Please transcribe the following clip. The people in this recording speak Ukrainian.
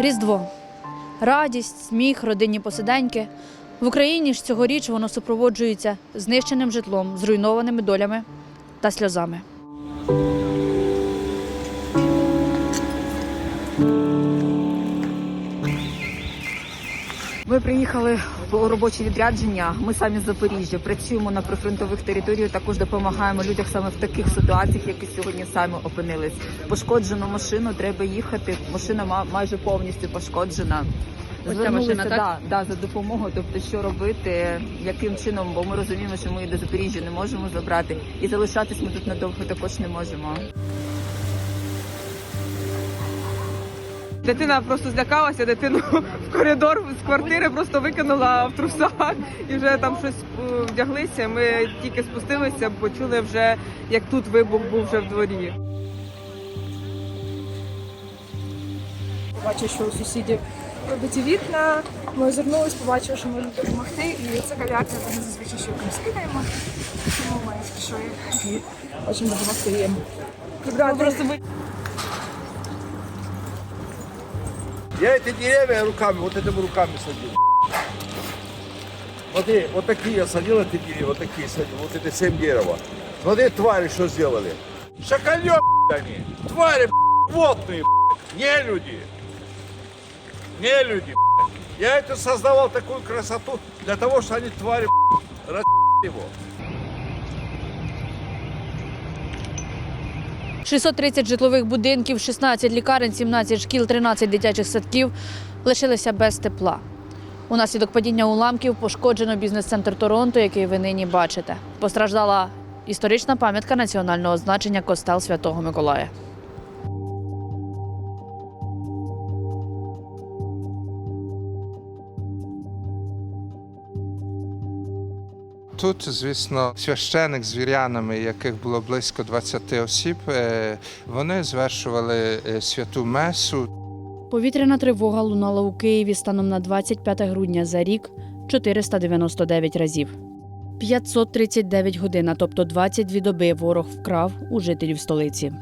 Різдво. Радість, сміх, родинні посиденьки. В Україні ж цьогоріч воно супроводжується знищеним житлом, зруйнованими долями та сльозами. Ми приїхали в робоче відрядження. Ми самі з Запоріжжя працюємо на прифронтових територіях. Також допомагаємо людям саме в таких ситуаціях, які сьогодні самі опинились. Пошкоджену машину треба їхати. Машина ма- майже повністю пошкоджена. Звернулися, машина, так? да, да, за допомогою. Тобто, що робити, яким чином, бо ми розуміємо, що ми до Запоріжжя не можемо забрати, і залишатись ми тут надовго також не можемо. Дитина просто злякалася, дитину в коридор з квартири просто викинула в трусах і вже там щось е, вдяглися. Ми тільки спустилися, почули вже, як тут вибух був вже в дворі. Бачу, що у сусідів робиті вікна. Ми озирнулись, побачили, що можемо допомогти. І це кав'ярня, ми зазвичай щось скидаємо. Тому ми пішли і хочемо допомогти їм. Просто Я эти деревья руками, вот этими руками садил. Смотри, вот такие я садил эти деревья, вот такие садил, вот это семь дерева. Смотри, твари что сделали. Шакалё, они, твари, водные, не люди. Не люди. Я это создавал такую красоту для того, что они твари раз его. 630 житлових будинків, 16 лікарень, 17 шкіл, 13 дитячих садків лишилися без тепла. Унаслідок падіння уламків пошкоджено бізнес-центр Торонто, який ви нині бачите. Постраждала історична пам'ятка національного значення костел Святого Миколая. Тут, звісно, священик з вірянами, яких було близько 20 осіб, е, вони звершували е, святу месу. Повітряна тривога лунала у Києві станом на 25 грудня за рік 499 разів. 539 годин, тобто 22 доби ворог вкрав у жителів столиці.